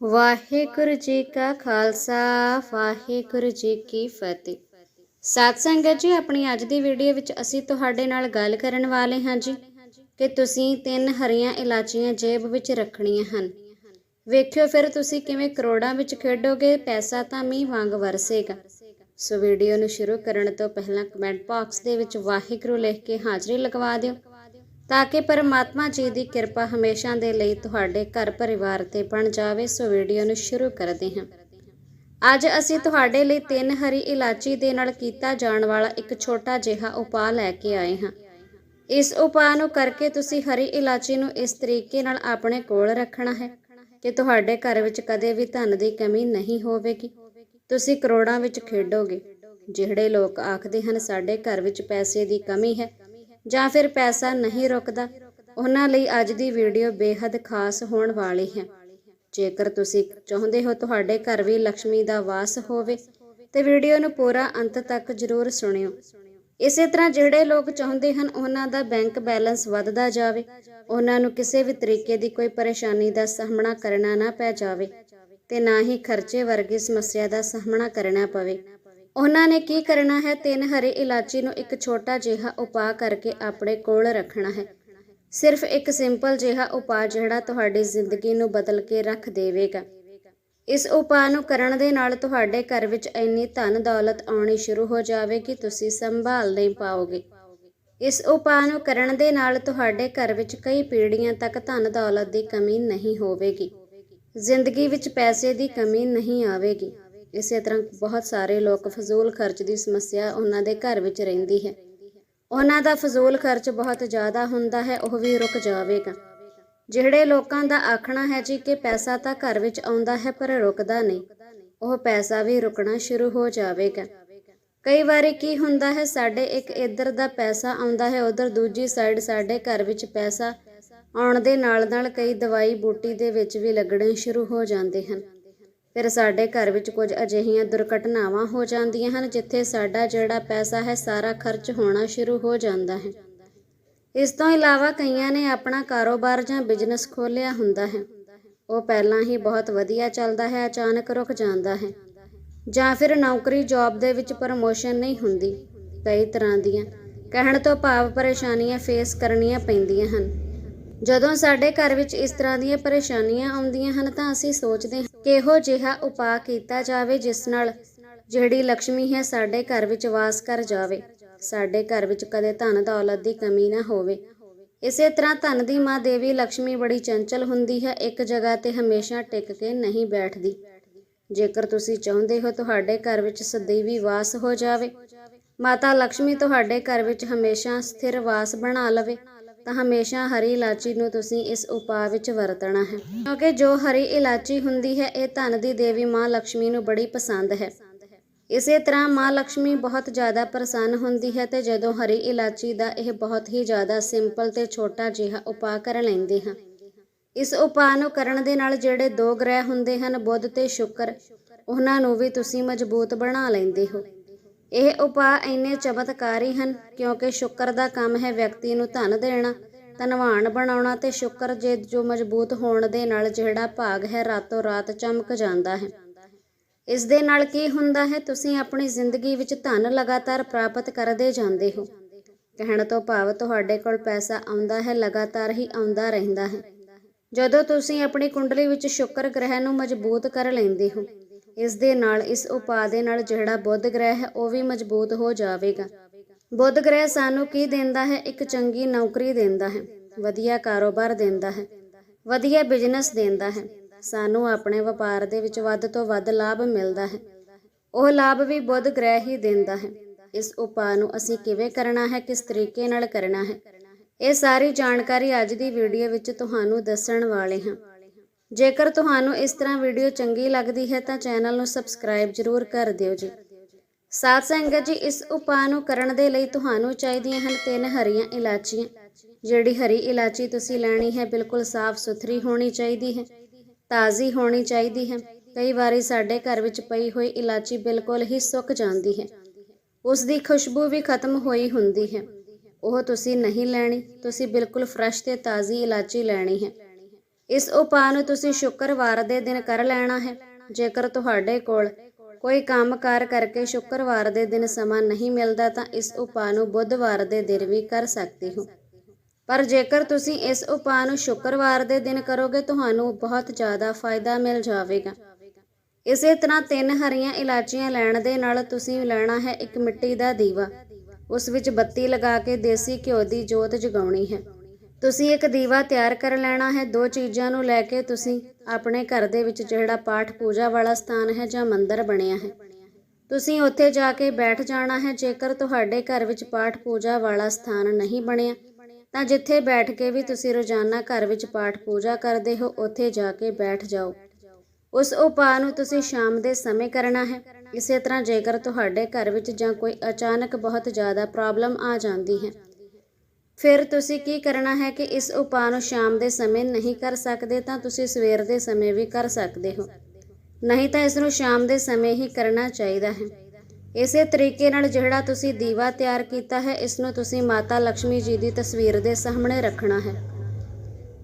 ਵਾਹਿਗੁਰੂ ਜੀ ਕਾ ਖਾਲਸਾ, ਵਾਹਿਗੁਰੂ ਜੀ ਕੀ ਫਤਿਹ। ਸਾਧ ਸੰਗਤ ਜੀ, ਆਪਣੀ ਅੱਜ ਦੀ ਵੀਡੀਓ ਵਿੱਚ ਅਸੀਂ ਤੁਹਾਡੇ ਨਾਲ ਗੱਲ ਕਰਨ ਵਾਲੇ ਹਾਂ ਜੀ ਕਿ ਤੁਸੀਂ ਤਿੰਨ ਹਰੀਆਂ ਇਲਾਚੀਆਂ ਜੇਬ ਵਿੱਚ ਰੱਖਣੀਆਂ ਹਨ। ਵੇਖਿਓ ਫਿਰ ਤੁਸੀਂ ਕਿਵੇਂ ਕਰੋੜਾਂ ਵਿੱਚ ਖੇਡੋਗੇ, ਪੈਸਾ ਤਾਂ ਮੀਂਹ ਵਾਂਗ ਵਰਸੇਗਾ। ਸੋ ਵੀਡੀਓ ਨੂੰ ਸ਼ੁਰੂ ਕਰਨ ਤੋਂ ਪਹਿਲਾਂ ਕਮੈਂਟ ਬਾਕਸ ਦੇ ਵਿੱਚ ਵਾਹਿਗੁਰੂ ਲਿਖ ਕੇ ਹਾਜ਼ਰੀ ਲਗਵਾ ਦਿਓ। ਤਾਂ ਕਿ ਪਰਮਾਤਮਾ ਜੀ ਦੀ ਕਿਰਪਾ ਹਮੇਸ਼ਾ ਦੇ ਲਈ ਤੁਹਾਡੇ ਘਰ ਪਰਿਵਾਰ ਤੇ ਬਣ ਜਾਵੇ, ਸੋ ਵੀਡੀਓ ਨੂੰ ਸ਼ੁਰੂ ਕਰਦੇ ਹਾਂ। ਅੱਜ ਅਸੀਂ ਤੁਹਾਡੇ ਲਈ ਤਿੰਨ ਹਰੀ ਇਲਾਚੀ ਦੇ ਨਾਲ ਕੀਤਾ ਜਾਣ ਵਾਲਾ ਇੱਕ ਛੋਟਾ ਜਿਹਾ ਉਪਾਅ ਲੈ ਕੇ ਆਏ ਹਾਂ। ਇਸ ਉਪਾਅ ਨੂੰ ਕਰਕੇ ਤੁਸੀਂ ਹਰੀ ਇਲਾਚੀ ਨੂੰ ਇਸ ਤਰੀਕੇ ਨਾਲ ਆਪਣੇ ਕੋਲ ਰੱਖਣਾ ਹੈ ਕਿ ਤੁਹਾਡੇ ਘਰ ਵਿੱਚ ਕਦੇ ਵੀ ਧਨ ਦੀ ਕਮੀ ਨਹੀਂ ਹੋਵੇਗੀ। ਤੁਸੀਂ ਕਰੋੜਾਂ ਵਿੱਚ ਖੇਡੋਗੇ, ਜਿਹੜੇ ਲੋਕ ਆਖਦੇ ਹਨ, ਸਾਡੇ ਘਰ ਵਿੱਚ ਪੈਸੇ ਦੀ ਕਮੀ ਹੈ ਜਾਂ ਫਿਰ ਪੈਸਾ ਨਹੀਂ ਰੁਕਦਾ, ਉਹਨਾਂ ਲਈ ਅੱਜ ਦੀ ਵੀਡੀਓ ਬੇहद ਖਾਸ ਹੋਣ ਵਾਲੀ ਹੈ। ਜੇਕਰ ਤੁਸੀਂ ਚਾਹੁੰਦੇ ਹੋ ਤੁਹਾਡੇ ਘਰ ਵੀ ਲక్ష్ਮੀ ਦਾ ਵਾਸ ਹੋਵੇ, ਤੇ ਵੀਡੀਓ ਨੂੰ ਪੂਰਾ ਅੰਤ ਤੱਕ ਜ਼ਰੂਰ ਸੁਣਿਓ। ਇਸੇ ਤਰ੍ਹਾਂ ਜਿਹੜੇ ਲੋਕ ਚਾਹੁੰਦੇ ਹਨ ਉਹਨਾਂ ਦਾ ਬੈਂਕ ਬੈਲੈਂਸ ਵੱਧਦਾ ਜਾਵੇ, ਉਹਨਾਂ ਨੂੰ ਕਿਸੇ ਵੀ ਤਰੀਕੇ ਦੀ ਕੋਈ ਪਰੇਸ਼ਾਨੀ ਦਾ ਸਾਹਮਣਾ ਕਰਨਾ ਨਾ ਪੈ ਜਾਵੇ, ਤੇ ਨਾ ਹੀ ਖਰਚੇ ਵਰਗੀ ਸਮੱਸਿਆ ਦਾ ਸਾਹਮਣਾ ਕਰਨਾ ਪਵੇ। ਉਹਨਾਂ ਨੇ ਕੀ ਕਰਨਾ ਹੈ? ਤਿੰਨ ਹਰੇ ਇਲਾਚੀ ਨੂੰ ਇੱਕ ਛੋਟਾ ਜਿਹਾ ਉਪਾਅ ਕਰਕੇ ਆਪਣੇ ਕੋਲ ਰੱਖਣਾ ਹੈ। ਸਿਰਫ ਇੱਕ ਸਿੰਪਲ ਜਿਹਾ ਉਪਾਅ ਜਿਹੜਾ ਤੁਹਾਡੀ ਜ਼ਿੰਦਗੀ ਨੂੰ ਬਦਲ ਕੇ ਰੱਖ ਦੇਵੇਗਾ। ਇਸ ਉਪਾਅ ਨੂੰ ਕਰਨ ਦੇ ਨਾਲ ਤੁਹਾਡੇ ਘਰ ਵਿੱਚ ਇੰਨੀ ਧਨ ਦੌਲਤ ਆਉਣੀ ਸ਼ੁਰੂ ਹੋ ਜਾਵੇਗੀ, ਤੁਸੀਂ ਸੰਭਾਲ ਨਹੀਂ ਪਾਓਗੇ। ਇਸ ਉਪਾਅ ਨੂੰ ਕਰਨ ਦੇ ਨਾਲ ਤੁਹਾਡੇ ਘਰ ਵਿੱਚ ਕਈ ਪੀੜ੍ਹੀਆਂ ਤੱਕ ਧਨ ਦੌਲਤ ਦੀ ਕਮੀ ਨਹੀਂ ਹੋਵੇਗੀ। ਜ਼ਿੰਦਗੀ ਵਿੱਚ ਪੈਸੇ ਦੀ ਕਮੀ ਨਹੀਂ ਆਵੇਗੀ। ਇਸੇ ਤਰ੍ਹਾਂ ਬਹੁਤ ਸਾਰੇ ਲੋਕ ਫਜ਼ੂਲ ਖਰਚ ਦੀ ਸਮੱਸਿਆ ਉਹਨਾਂ ਦੇ ਘਰ ਵਿੱਚ ਰਹਿੰਦੀ ਹੈ। ਉਹਨਾਂ ਦਾ ਫਜ਼ੂਲ ਖਰਚ ਬਹੁਤ ਜ਼ਿਆਦਾ ਹੁੰਦਾ ਹੈ, ਉਹ ਵੀ ਰੁਕ ਜਾਵੇਗਾ। ਜਿਹੜੇ ਲੋਕਾਂ ਦਾ ਆਖਣਾ ਹੈ ਜੀ ਕਿ ਪੈਸਾ ਤਾਂ ਘਰ ਵਿੱਚ ਆਉਂਦਾ ਹੈ, ਪਰ ਰੁਕਦਾ ਨਹੀਂ, ਉਹ ਪੈਸਾ ਵੀ ਰੁਕਣਾ ਸ਼ੁਰੂ ਹੋ ਜਾਵੇਗਾ। ਕਈ ਵਾਰੀ ਕੀ ਹੁੰਦਾ ਹੈ, ਸਾਡੇ ਇੱਕ ਇੱਧਰ ਦਾ ਪੈਸਾ ਆਉਂਦਾ ਹੈ, ਉਧਰ ਦੂਜੀ ਸਾਈਡ ਸਾਡੇ ਘਰ ਵਿੱਚ ਪੈਸਾ ਆਉਣ ਦੇ ਨਾਲ ਨਾਲ ਕਈ ਦਵਾਈ ਬੂਟੀ ਦੇ ਵਿੱਚ ਵੀ ਲੱਗਣੇ ਸ਼ੁਰੂ ਹੋ ਜਾਂਦੇ ਹਨ। ਫਿਰ ਸਾਡੇ ਘਰ ਵਿੱਚ ਕੁਝ ਅਜਿਹੀਆਂ ਦੁਰਘਟਨਾਵਾਂ ਹੋ ਜਾਂਦੀਆਂ ਹਨ, ਜਿੱਥੇ ਸਾਡਾ ਜਿਹੜਾ ਪੈਸਾ ਹੈ, ਸਾਰਾ ਖਰਚ ਹੋਣਾ ਸ਼ੁਰੂ ਹੋ ਜਾਂਦਾ ਹੈ। ਇਸ ਤੋਂ ਇਲਾਵਾ ਕਈਆਂ ਨੇ ਆਪਣਾ ਕਾਰੋਬਾਰ ਜਾਂ ਬਿਜ਼ਨਸ ਖੋਲ੍ਹਿਆ ਹੁੰਦਾ ਹੈ। ਉਹ ਪਹਿਲਾਂ ਹੀ ਬਹੁਤ ਵਧੀਆ ਚੱਲਦਾ ਹੈ, ਅਚਾਨਕ ਰੁਕ ਜਾਂਦਾ ਹੈ ਜਾਂ ਫਿਰ ਨੌਕਰੀ ਜੌਬ ਦੇ ਵਿੱਚ ਪ੍ਰਮੋਸ਼ਨ ਨਹੀਂ ਹੁੰਦੀ। ਕਈ ਤਰ੍ਹਾਂ ਦੀਆਂ ਕਹਿਣ ਤੋਂ ਭਾਵ ਪਰੇਸ਼ਾਨੀਆਂ ਫੇਸ ਕਰਨੀਆਂ ਪੈਂਦੀਆਂ ਹਨ। ਜਦੋਂ ਸਾਡੇ ਘਰ ਵਿੱਚ ਇਸ ਤਰ੍ਹਾਂ ਦੀਆਂ ਪਰੇਸ਼ਾਨੀਆਂ ਆਉਂਦੀਆਂ ਹਨ ਤਾਂ ਅਸੀਂ ਸੋਚਦੇ ਹਾਂ ਕਿਹੋ ਜਿਹਾ ਉਪਾਅ ਕੀਤਾ ਜਾਵੇ ਜਿਸ ਨਾਲ ਜਿਹੜੀ ਲక్ష్ਮੀ ਹੈ ਸਾਡੇ ਘਰ ਵਿੱਚ ਵਾਸ ਕਰ ਜਾਵੇ। ਸਾਡੇ ਘਰ ਵਿੱਚ ਕਦੇ ਧਨ ਦੌਲਤ ਦੀ ਕਮੀ ਨਾ ਹੋਵੇ। ਇਸੇ ਤਰ੍ਹਾਂ ਧਨ ਦੀ ਮਾਂ ਦੇਵੀ ਲక్ష్ਮੀ ਬੜੀ ਚੰਚਲ ਹੁੰਦੀ ਹੈ, ਇੱਕ ਜਗ੍ਹਾ ਤੇ ਹਮੇਸ਼ਾ ਟਿਕ ਕੇ ਨਹੀਂ ਬੈਠਦੀ। ਜੇਕਰ ਤੁਸੀਂ ਚਾਹੁੰਦੇ ਹੋ ਤੁਹਾਡੇ ਘਰ ਵਿੱਚ ਸਦੀਵੀ ਵਾਸ ਹੋ ਜਾਵੇ, ਮਾਤਾ ਲక్ష్ਮੀ ਤੁਹਾਡੇ ਘਰ ਵਿੱਚ ਹਮੇਸ਼ਾ ਸਥਿਰ ਵਾਸ ਬਣਾ ਲਵੇ। ਤਾਂ ਹਮੇਸ਼ਾ ਹਰੀ ਇਲਾਚੀ ਨੂੰ ਤੁਸੀਂ ਇਸ ਉਪਾਅ ਵਿੱਚ ਵਰਤਣਾ ਹੈ। ਕਿਉਂਕਿ ਜੋ ਹਰੀ ਇਲਾਚੀ ਹੁੰਦੀ ਹੈ, ਇਹ ਧਨ ਦੀ ਦੇਵੀ ਮਾਂ ਲక్ష్ਮੀ ਨੂੰ ਬੜੀ ਪਸੰਦ ਹੈ। ਇਸੇ ਤਰ੍ਹਾਂ ਮਾਂ ਲక్ష్ਮੀ ਬਹੁਤ ਜ਼ਿਆਦਾ ਪ੍ਰਸੰਨ ਹੁੰਦੀ ਹੈ ਤੇ ਜਦੋਂ ਹਰੀ ਇਲਾਚੀ ਦਾ ਇਹ ਬਹੁਤ ਹੀ ਜ਼ਿਆਦਾ ਸਿੰਪਲ ਤੇ ਛੋਟਾ ਜਿਹਾ ਉਪਾਅ ਕਰ ਲੈਂਦੇ ਹਾਂ। ਇਸ ਉਪਾਅ ਨੂੰ ਕਰਨ ਦੇ ਨਾਲ ਜਿਹੜੇ ਦੋ ਗ੍ਰਹਿ ਹੁੰਦੇ ਹਨ, ਬੁੱਧ ਤੇ ਸ਼ੁੱਕਰ, ਉਹਨਾਂ ਨੂੰ ਵੀ ਤੁਸੀਂ ਮਜ਼ਬੂਤ ਬਣਾ ਲੈਂਦੇ ਹੋ। ਇਹ ਉਪਾਅ ਇੰਨੇ ਚਮਤਕਾਰੀ ਹਨ ਕਿਉਂਕਿ ਸ਼ੁੱਕਰ ਦਾ ਕੰਮ ਹੈ ਵਿਅਕਤੀ ਨੂੰ ਧਨ ਦੇਣਾ, ਧਨਵਾਨ ਬਣਾਉਣਾ ਤੇ ਸ਼ੁੱਕਰ ਜੇ ਜੋ ਮਜ਼ਬੂਤ ਹੋਣ ਦੇ ਨਾਲ ਜਿਹੜਾ ਭਾਗ ਹੈ ਰਾਤੋਂ ਰਾਤ ਚਮਕ ਜਾਂਦਾ ਹੈ। ਇਸ ਦੇ ਨਾਲ ਕੀ ਹੁੰਦਾ ਹੈ, ਤੁਸੀਂ ਆਪਣੀ ਜ਼ਿੰਦਗੀ ਵਿੱਚ ਧਨ ਲਗਾਤਾਰ ਪ੍ਰਾਪਤ ਕਰਦੇ ਜਾਂਦੇ ਹੋ। ਕਹਿਣ ਤੋਂ ਭਾਵ ਤੁਹਾਡੇ ਕੋਲ ਪੈਸਾ ਆਉਂਦਾ ਹੈ, ਲਗਾਤਾਰ ਹੀ ਆਉਂਦਾ ਰਹਿੰਦਾ ਹੈ। ਜਦੋਂ ਤੁਸੀਂ ਆਪਣੀ ਕੁੰਡਲੀ ਵਿੱਚ ਸ਼ੁੱਕਰ ਗ੍ਰਹਿ ਨੂੰ ਮਜ਼ਬੂਤ ਕਰ ਲੈਂਦੇ ਹੋ ਇਸ ਦੇ ਨਾਲ ਇਸ ਉਪਾਅ ਦੇ ਨਾਲ ਜਿਹੜਾ ਬੁੱਧ ਗ੍ਰਹਿ ਹੈ, ਉਹ ਵੀ ਮਜ਼ਬੂਤ ਹੋ ਜਾਵੇਗਾ। ਬੁੱਧ ਗ੍ਰਹਿ ਸਾਨੂੰ ਕੀ ਦਿੰਦਾ ਹੈ? ਇੱਕ ਚੰਗੀ ਨੌਕਰੀ ਦਿੰਦਾ ਹੈ, ਵਧੀਆ ਕਾਰੋਬਾਰ ਦਿੰਦਾ ਹੈ, ਵਧੀਆ ਬਿਜ਼ਨਸ ਦਿੰਦਾ ਹੈ। ਸਾਨੂੰ ਆਪਣੇ ਵਪਾਰ ਦੇ ਵਿੱਚ ਵੱਧ ਤੋਂ ਵੱਧ ਲਾਭ ਮਿਲਦਾ ਹੈ। ਉਹ ਲਾਭ ਵੀ ਬੁੱਧ ਗ੍ਰਹਿ ਹੀ ਦਿੰਦਾ ਹੈ। ਇਸ ਉਪਾਅ ਨੂੰ ਅਸੀਂ ਕਿਵੇਂ ਕਰਨਾ ਹੈ? ਕਿਸ ਤਰੀਕੇ ਨਾਲ ਕਰਨਾ ਹੈ? ਇਹ ਸਾਰੀ ਜਾਣਕਾਰੀ ਅੱਜ ਦੀ ਵੀਡੀਓ ਵਿੱਚ ਤੁਹਾਨੂੰ ਦੱਸਣ ਵਾਲੇ ਹਾਂ। ਜੇਕਰ ਤੁਹਾਨੂੰ ਇਸ ਤਰ੍ਹਾਂ ਵੀਡੀਓ ਚੰਗੀ ਲੱਗਦੀ ਹੈ ਤਾਂ ਚੈਨਲ ਨੂੰ ਸਬਸਕ੍ਰਾਈਬ ਜ਼ਰੂਰ ਕਰ ਦਿਓ ਜੀ। ਸਾਧ ਸੰਗਤ ਜੀ, ਇਸ ਉਪਾਅ ਨੂੰ ਕਰਨ ਦੇ ਲਈ ਤੁਹਾਨੂੰ ਚਾਹੀਦੀਆਂ ਹਨ ਤਿੰਨ ਹਰੀਆਂ ਇਲਾਚੀਆਂ। ਜਿਹੜੀ ਹਰੀ ਇਲਾਚੀ ਤੁਸੀਂ ਲੈਣੀ ਹੈ, ਬਿਲਕੁਲ ਸਾਫ਼ ਸੁਥਰੀ ਹੋਣੀ ਚਾਹੀਦੀ ਹੈ, ਤਾਜ਼ੀ ਹੋਣੀ ਚਾਹੀਦੀ ਹੈ। ਕਈ ਵਾਰੀ ਸਾਡੇ ਘਰ ਵਿੱਚ ਪਈ ਹੋਈ ਇਲਾਚੀ ਬਿਲਕੁਲ ਹੀ ਸੁੱਕ ਜਾਂਦੀ ਹੈ। ਉਸ ਦੀ ਖੁਸ਼ਬੂ ਵੀ ਖਤਮ ਹੋਈ ਹੁੰਦੀ ਹੈ। ਉਹ ਤੁਸੀਂ ਨਹੀਂ ਲੈਣੀ, ਤੁਸੀਂ ਬਿਲਕੁਲ ਫਰੈਸ਼ ਤੇ ਤਾਜ਼ੀ ਇਲਾਚੀ ਲੈਣੀ ਹੈ। ਇਸ ਉਪਾਅ ਨੂੰ ਤੁਸੀਂ ਸ਼ੁੱਕਰਵਾਰ ਦੇ ਦਿਨ ਕਰ ਲੈਣਾ ਹੈ। ਜੇਕਰ ਤੁਹਾਡੇ ਕੋਲ ਕੋਈ ਕੰਮਕਾਰ ਕਰਕੇ ਸ਼ੁੱਕਰਵਾਰ ਦੇ ਦਿਨ ਸਮਾਂ ਨਹੀਂ ਮਿਲਦਾ ਤਾਂ ਇਸ ਉਪਾਅ ਨੂੰ ਬੁੱਧਵਾਰ ਦੇ ਦਿਨ ਵੀ ਕਰ ਸਕਦੇ ਹੋ। ਪਰ ਜੇਕਰ ਤੁਸੀਂ ਇਸ ਉਪਾਅ ਨੂੰ ਸ਼ੁੱਕਰਵਾਰ ਦੇ ਦਿਨ ਕਰੋਗੇ, ਤੁਹਾਨੂੰ ਬਹੁਤ ਜ਼ਿਆਦਾ ਫਾਇਦਾ ਮਿਲ ਜਾਵੇਗਾ। ਇਸੇ ਤਰ੍ਹਾਂ ਤਿੰਨ ਹਰੀਆਂ ਇਲਾਚੀਆਂ ਲੈਣ ਦੇ ਨਾਲ ਤੁਸੀਂ ਲੈਣਾ ਹੈ ਇੱਕ ਮਿੱਟੀ ਦਾ ਦੀਵਾ। ਉਸ ਵਿੱਚ ਬੱਤੀ ਲਗਾ ਕੇ ਦੇਸੀ ਘਿਓ ਦੀ ਜੋਤ ਜਗਾਉਣੀ ਹੈ। ਤੁਸੀਂ ਇੱਕ ਦੀਵਾ ਤਿਆਰ ਕਰ ਲੈਣਾ ਹੈ, ਦੋ ਚੀਜ਼ਾਂ ਨੂੰ ਲੈ ਕੇ ਤੁਸੀਂ ਆਪਣੇ ਘਰ ਦੇ ਵਿੱਚ ਜਿਹੜਾ ਪਾਠ ਪੂਜਾ ਵਾਲਾ ਸਥਾਨ ਹੈ ਜਾਂ ਮੰਦਿਰ ਬਣਿਆ ਹੈ। ਤੁਸੀਂ ਉੱਥੇ ਜਾ ਕੇ ਬੈਠ ਜਾਣਾ ਹੈ, ਜੇਕਰ ਤੁਹਾਡੇ ਘਰ ਵਿੱਚ ਪਾਠ ਪੂਜਾ ਵਾਲਾ ਸਥਾਨ ਨਹੀਂ ਬਣਿਆ, ਤਾਂ ਜਿੱਥੇ ਬੈਠ ਕੇ ਵੀ ਤੁਸੀਂ ਰੋਜ਼ਾਨਾ ਘਰ ਵਿੱਚ ਪਾਠ ਪੂਜਾ ਕਰਦੇ ਹੋ, ਉੱਥੇ ਜਾ ਕੇ ਬੈਠ ਜਾਓ। ਉਸ ਉਪਾਅ ਨੂੰ ਤੁਸੀਂ ਸ਼ਾਮ ਦੇ ਸਮੇਂ ਕਰਨਾ ਹੈ। ਇਸੇ ਤਰ੍ਹਾਂ ਜੇਕਰ ਤੁਹਾਡੇ ਘਰ ਵਿੱਚ ਜਾਂ ਕੋਈ ਅਚਾਨਕ ਬਹੁਤ ਜ਼ਿਆਦਾ ਪ੍ਰੋਬਲਮ ਆ ਜਾਂਦੀ ਹੈ ਫਿਰ ਤੁਸੀਂ ਕੀ ਕਰਨਾ ਹੈ ਕਿ ਇਸ ਉਪਾਅ ਨੂੰ ਸ਼ਾਮ ਦੇ ਸਮੇਂ ਨਹੀਂ ਕਰ ਸਕਦੇ, ਤਾਂ ਤੁਸੀਂ ਸਵੇਰ ਦੇ ਸਮੇਂ ਵੀ ਕਰ ਸਕਦੇ ਹੋ। ਨਹੀਂ ਤਾਂ ਇਸ ਨੂੰ ਸ਼ਾਮ ਦੇ ਸਮੇਂ ਹੀ ਕਰਨਾ ਚਾਹੀਦਾ ਹੈ। ਇਸੇ ਤਰੀਕੇ ਨਾਲ ਜਿਹੜਾ ਤੁਸੀਂ ਦੀਵਾ ਤਿਆਰ ਕੀਤਾ ਹੈ, ਇਸ ਨੂੰ ਤੁਸੀਂ ਮਾਤਾ ਲక్ష్ਮੀ ਜੀ ਦੀ ਤਸਵੀਰ ਦੇ ਸਾਹਮਣੇ ਰੱਖਣਾ ਹੈ।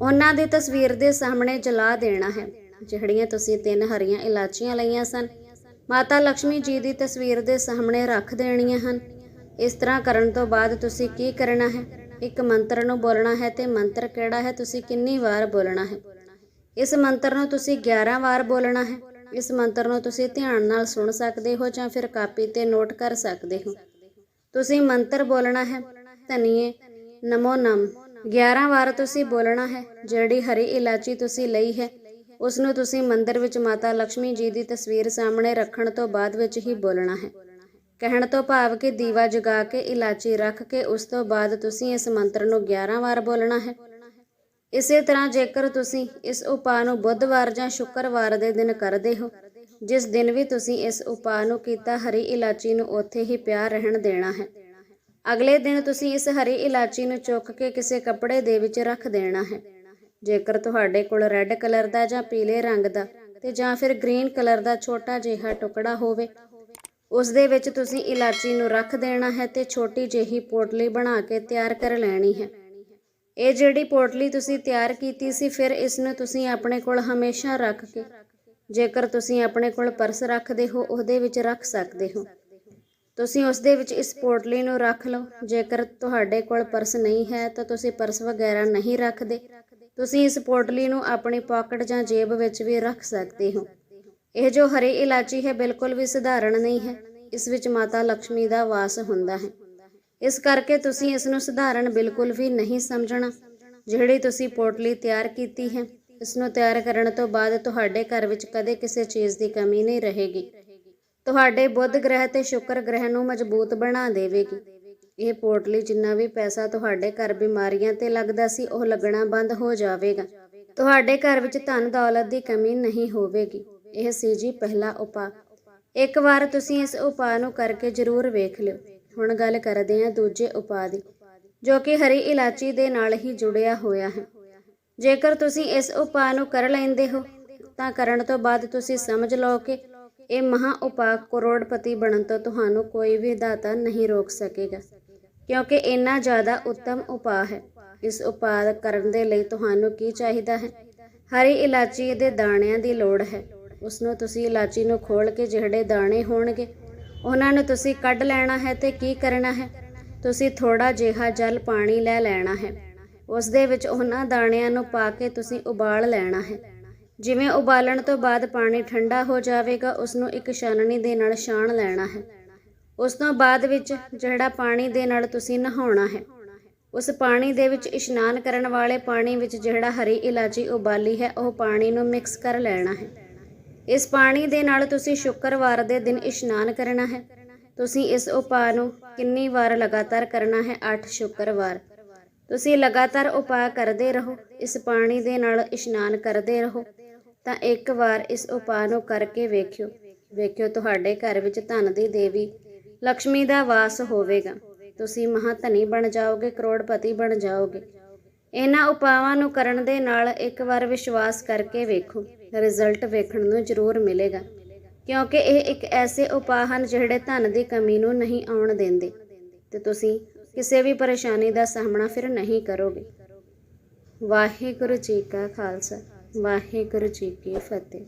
ਉਹਨਾਂ ਦੀ ਤਸਵੀਰ ਦੇ ਸਾਹਮਣੇ ਜਲਾ ਦੇਣਾ ਹੈ। ਜਿਹੜੀਆਂ ਤੁਸੀਂ ਤਿੰਨ ਹਰੀਆਂ ਇਲਾਚੀਆਂ ਲਈਆਂ ਸਨ, ਮਾਤਾ ਲక్ష్ਮੀ ਜੀ ਦੀ ਤਸਵੀਰ ਦੇ ਸਾਹਮਣੇ ਰੱਖ ਦੇਣੀਆਂ ਹਨ। ਇਸ ਤਰ੍ਹਾਂ ਕਰਨ ਤੋਂ ਬਾਅਦ ਤੁਸੀਂ ਕੀ ਕਰਨਾ ਹੈ? ਇੱਕ ਮੰਤਰ ਨੂੰ ਬੋਲਣਾ ਹੈ ਤੇ ਮੰਤਰ ਕਿਹੜਾ ਹੈ? ਤੁਸੀਂ ਕਿੰਨੀ ਵਾਰ ਬੋਲਣਾ ਹੈ? ਇਸ ਮੰਤਰ ਨੂੰ ਤੁਸੀਂ 11 ਵਾਰ ਬੋਲਣਾ ਹੈ। ਇਸ ਮੰਤਰ ਨੂੰ ਤੁਸੀਂ ਧਿਆਨ ਨਾਲ ਸੁਣ ਸਕਦੇ ਹੋ ਜਾਂ ਫਿਰ ਕਾਪੀ ਤੇ ਨੋਟ ਕਰ ਸਕਦੇ ਹੋ। ਤੁਸੀਂ ਮੰਤਰ ਬੋਲਣਾ ਹੈ, ਧਨੀਏ, ਨਮੋ ਨਮ। 11 ਵਾਰ ਤੁਸੀਂ ਬੋਲਣਾ ਹੈ, ਜਿਹੜੀ ਹਰੀ ਇਲਾਚੀ ਤੁਸੀਂ ਲਈ ਹੈ ਉਸ ਨੂੰ ਤੁਸੀਂ ਮੰਦਰ ਵਿੱਚ ਮਾਤਾ ਲక్ష్ਮੀ ਜੀ ਦੀ ਤਸਵੀਰ ਸਾਹਮਣੇ ਰੱਖਣ ਤੋਂ ਬਾਅਦ ਵਿੱਚ ਹੀ ਬੋਲਣਾ ਹੈ। ਕਹਿਣ ਤੋਂ ਭਾਵ ਕਿ ਦੀਵਾ ਜਗਾ ਕੇ, ਇਲਾਚੀ ਰੱਖ ਕੇ, ਉਸ ਤੋਂ ਬਾਅਦ ਤੁਸੀਂ ਇਸ ਮੰਤਰ ਨੂੰ 11 ਵਾਰ ਬੋਲਣਾ ਹੈ। ਇਸੇ ਤਰ੍ਹਾਂ ਜੇਕਰ ਤੁਸੀਂ ਇਸ ਉਪਾਅ ਨੂੰ ਬੁੱਧਵਾਰ ਜਾਂ ਸ਼ੁੱਕਰਵਾਰ ਦੇ ਦਿਨ ਕਰਦੇ ਹੋ, ਜਿਸ ਦਿਨ ਵੀ ਤੁਸੀਂ ਇਸ ਉਪਾਅ ਨੂੰ ਕੀਤਾ, ਹਰੀ ਇਲਾਚੀ ਨੂੰ ਉੱਥੇ ਹੀ ਪਿਆ ਰਹਿਣ ਦੇਣਾ ਹੈ। ਅਗਲੇ ਦਿਨ ਤੁਸੀਂ ਇਸ ਹਰੀ ਇਲਾਚੀ ਨੂੰ ਚੁੱਕ ਕੇ ਕਿਸੇ ਕੱਪੜੇ ਦੇ ਵਿੱਚ ਰੱਖ ਦੇਣਾ ਹੈ। ਜੇਕਰ ਤੁਹਾਡੇ ਕੋਲ ਰੈੱਡ ਕਲਰ ਦਾ ਜਾਂ ਪੀਲੇ ਰੰਗ ਦਾ ਤੇ ਜਾਂ ਫਿਰ ਗ੍ਰੀਨ ਕਲਰ ਦਾ ਛੋਟਾ ਜਿਹਾ ਟੁਕੜਾ ਹੋਵੇ ਉਸ ਦੇ ਵਿੱਚ ਤੁਸੀਂ ਇਲਾਚੀ ਨੂੰ ਰੱਖ ਦੇਣਾ ਹੈ ਤੇ ਛੋਟੀ ਜਿਹੀ ਪੋਟਲੀ ਬਣਾ ਕੇ ਤਿਆਰ ਕਰ ਲੈਣੀ ਹੈ। ਇਹ ਜਿਹੜੀ ਪੋਟਲੀ ਤੁਸੀਂ ਤਿਆਰ ਕੀਤੀ ਸੀ, ਫਿਰ ਇਸ ਨੂੰ ਤੁਸੀਂ ਆਪਣੇ ਕੋਲ ਹਮੇਸ਼ਾ ਰੱਖ ਕੇ, ਜੇਕਰ ਤੁਸੀਂ ਆਪਣੇ ਕੋਲ ਪਰਸ ਰੱਖਦੇ ਹੋ, ਉਹਦੇ ਵਿੱਚ ਰੱਖ ਸਕਦੇ ਹੋ। ਤੁਸੀਂ ਉਸ ਦੇ ਵਿੱਚ ਇਸ ਪੋਟਲੀ ਨੂੰ ਰੱਖ ਲਓ। ਜੇਕਰ ਤੁਹਾਡੇ ਕੋਲ ਪਰਸ ਨਹੀਂ ਹੈ, ਤਾਂ ਤੁਸੀਂ ਪਰਸ ਵਗੈਰਾ ਨਹੀਂ ਰੱਖਦੇ। ਤੁਸੀਂ ਇਸ ਪੋਟਲੀ ਨੂੰ ਆਪਣੀ ਪਾਕਟ ਜਾਂ ਜੇਬ ਵਿੱਚ ਵੀ ਰੱਖ ਸਕਦੇ ਹੋ। ਇਹ ਜੋ ਹਰੀ ਇਲਾਚੀ ਹੈ, ਬਿਲਕੁਲ ਵੀ ਸਧਾਰਨ ਨਹੀਂ ਹੈ। ਇਸ ਵਿੱਚ ਮਾਤਾ ਲక్ష్ਮੀ ਦਾ ਵਾਸ ਹੁੰਦਾ ਹੈ। ਇਸ ਕਰਕੇ ਤੁਸੀਂ ਇਸ ਨੂੰ ਸਧਾਰਨ ਬਿਲਕੁਲ ਵੀ ਨਹੀਂ ਸਮਝਣਾ। ਜਿਹੜੀ ਤੁਸੀਂ ਪੋਟਲੀ ਤਿਆਰ ਕੀਤੀ ਹੈ, ਇਸ ਨੂੰ ਤਿਆਰ ਕਰਨ ਤੋਂ ਬਾਅਦ ਤੁਹਾਡੇ ਘਰ ਵਿੱਚ ਕਦੇ ਕਿਸੇ ਚੀਜ਼ ਦੀ ਕਮੀ ਨਹੀਂ ਰਹੇਗੀ। ਤੁਹਾਡੇ ਬੁੱਧ ਗ੍ਰਹਿ ਤੇ ਸ਼ੁਕਰ ਗ੍ਰਹਿ ਨੂੰ ਮਜ਼ਬੂਤ ਬਣਾ ਦੇਵੇਗੀ। ਇਹ ਪੋਟਲੀ ਜਿੰਨਾ ਵੀ ਪੈਸਾ ਤੁਹਾਡੇ ਘਰ ਬਿਮਾਰੀਆਂ ਤੇ ਲੱਗਦਾ ਸੀ, ਉਹ ਲੱਗਣਾ ਬੰਦ ਹੋ ਜਾਵੇਗਾ। ਤੁਹਾਡੇ ਘਰ ਵਿੱਚ ਧਨ ਦੌਲਤ ਦੀ ਕਮੀ ਨਹੀਂ ਹੋਵੇਗੀ। ਇਹ ਸੀ ਜੀ ਪਹਿਲਾ ਉਪਾਅ। ਇੱਕ ਵਾਰ ਤੁਸੀਂ ਇਸ ਉਪਾਅ ਨੂੰ ਕਰਕੇ ਜ਼ਰੂਰ ਵੇਖ ਲਿਓ। ਹੁਣ ਗੱਲ ਕਰਦੇ ਹਾਂ ਦੂਜੇ ਉਪਾਅ ਦੀ, ਜੋ ਕਿ ਹਰੀ ਇਲਾਚੀ ਦੇ ਨਾਲ ਹੀ ਜੁੜਿਆ ਹੋਇਆ ਹੈ। ਜੇਕਰ ਤੁਸੀਂ ਇਸ ਉਪਾਅ ਨੂੰ ਕਰ ਲੈਂਦੇ ਹੋ, ਤਾਂ ਕਰਨ ਤੋਂ ਬਾਅਦ ਤੁਸੀਂ ਸਮਝ ਲਓ ਕਿ ਇਹ ਮਹਾ ਉਪਾਅ ਕਰੋੜਪਤੀ ਬਣਨ ਤੋਂ ਤੁਹਾਨੂੰ ਕੋਈ ਵੀ ਦਾਤਾ ਨਹੀਂ ਰੋਕ ਸਕੇਗਾ, ਕਿਉਂਕਿ ਇੰਨਾ ਜ਼ਿਆਦਾ ਉੱਤਮ ਉਪਾਅ ਹੈ। ਇਸ ਉਪਾਅ ਕਰਨ ਦੇ ਲਈ ਤੁਹਾਨੂੰ ਕੀ ਚਾਹੀਦਾ ਹੈ? ਹਰੀ ਇਲਾਚੀ ਦੇ ਦਾਣਿਆਂ ਦੀ ਲੋੜ ਹੈ। ਉਸ ਨੂੰ ਤੁਸੀਂ ਇਲਾਚੀ ਨੂੰ ਖੋਲ ਕੇ ਜਿਹੜੇ ਦਾਣੇ ਹੋਣਗੇ, ਉਹਨਾਂ ਨੂੰ ਤੁਸੀਂ ਕੱਢ ਲੈਣਾ ਹੈ ਤੇ ਕੀ ਕਰਨਾ ਹੈ? ਤੁਸੀਂ ਥੋੜਾ ਜਿਹਾ ਜਲ ਪਾਣੀ ਲੈ ਲੈਣਾ ਹੈ। ਉਸ ਦੇ ਵਿੱਚ ਉਹਨਾਂ ਦਾਣਿਆਂ ਨੂੰ ਪਾ ਕੇ ਤੁਸੀਂ ਉਬਾਲ ਲੈਣਾ ਹੈ। ਜਿਵੇਂ ਉਬਾਲਣ ਤੋਂ ਬਾਅਦ ਪਾਣੀ ਠੰਡਾ ਹੋ ਜਾਵੇਗਾ ਉਸ ਨੂੰ ਇੱਕ ਛਾਨਣੀ ਦੇ ਨਾਲ ਛਾਣ ਲੈਣਾ ਹੈ। ਉਸ ਤੋਂ ਬਾਅਦ ਵਿੱਚ ਜਿਹੜਾ ਪਾਣੀ ਦੇ ਨਾਲ ਤੁਸੀਂ ਨਹਾਉਣਾ ਹੈ, ਉਸ ਪਾਣੀ ਦੇ ਵਿੱਚ ਇਸ਼ਨਾਨ ਕਰਨ ਵਾਲੇ ਪਾਣੀ ਵਿੱਚ ਜਿਹੜਾ ਹਰੀ ਇਲਾਚੀ ਉਬਾਲੀ ਹੈ, ਉਹ ਪਾਣੀ ਨੂੰ ਮਿਕਸ ਕਰ ਲੈਣਾ ਹੈ। ਇਸ ਪਾਣੀ ਦੇ ਨਾਲ ਤੁਸੀਂ ਸ਼ੁੱਕਰਵਾਰ ਦੇ ਦਿਨ ਇਸ਼ਨਾਨ ਕਰਨਾ ਹੈ। ਤੁਸੀਂ ਇਸ ਉਪਾਅ ਨੂੰ ਕਿੰਨੀ ਵਾਰ ਲਗਾਤਾਰ ਕਰਨਾ ਹੈ? 8 ਸ਼ੁੱਕਰਵਾਰ। ਤੁਸੀਂ ਲਗਾਤਾਰ ਉਪਾਅ ਕਰਦੇ ਰਹੋ, ਇਸ ਪਾਣੀ ਦੇ ਨਾਲ ਇਸ਼ਨਾਨ ਕਰਦੇ ਰਹੋ। ਤਾਂ ਇੱਕ ਵਾਰ ਇਸ ਉਪਾਅ ਨੂੰ ਕਰਕੇ ਵੇਖਿਓ। ਵੇਖਿਓ ਤੁਹਾਡੇ ਘਰ ਵਿੱਚ ਧਨ ਦੀ ਦੇਵੀ ਲక్ష్ਮੀ ਦਾ ਵਾਸ ਹੋਵੇਗਾ। ਤੁਸੀਂ ਮਹਾਧਨੀ ਬਣ ਜਾਓਗੇ, ਕਰੋੜਪਤੀ ਬਣ ਜਾਓਗੇ। ਇਹਨਾਂ ਉਪਾਵਾਂ ਨੂੰ ਕਰਨ ਦੇ ਨਾਲ ਇੱਕ ਵਾਰ ਵਿਸ਼ਵਾਸ ਕਰਕੇ ਵੇਖੋ। ਰਿਜ਼ਲਟ ਵੇਖਣ ਨੂੰ ਜ਼ਰੂਰ ਮਿਲੇਗਾ, ਕਿਉਂਕਿ ਇਹ ਇੱਕ ਐਸੇ ਉਪਾਅ ਹਨ ਜਿਹੜੇ ਧਨ ਦੀ ਕਮੀ ਨੂੰ ਨਹੀਂ ਆਉਣ ਦਿੰਦੇ। ਤੇ ਤੁਸੀਂ ਕਿਸੇ ਵੀ ਪਰੇਸ਼ਾਨੀ ਦਾ ਸਾਹਮਣਾ ਫਿਰ ਨਹੀਂ ਕਰੋਗੇ। ਵਾਹਿਗੁਰੂ ਜੀ ਕਾ ਖਾਲਸਾ, ਵਾਹਿਗੁਰੂ ਜੀ ਕੀ ਫਤਿਹ।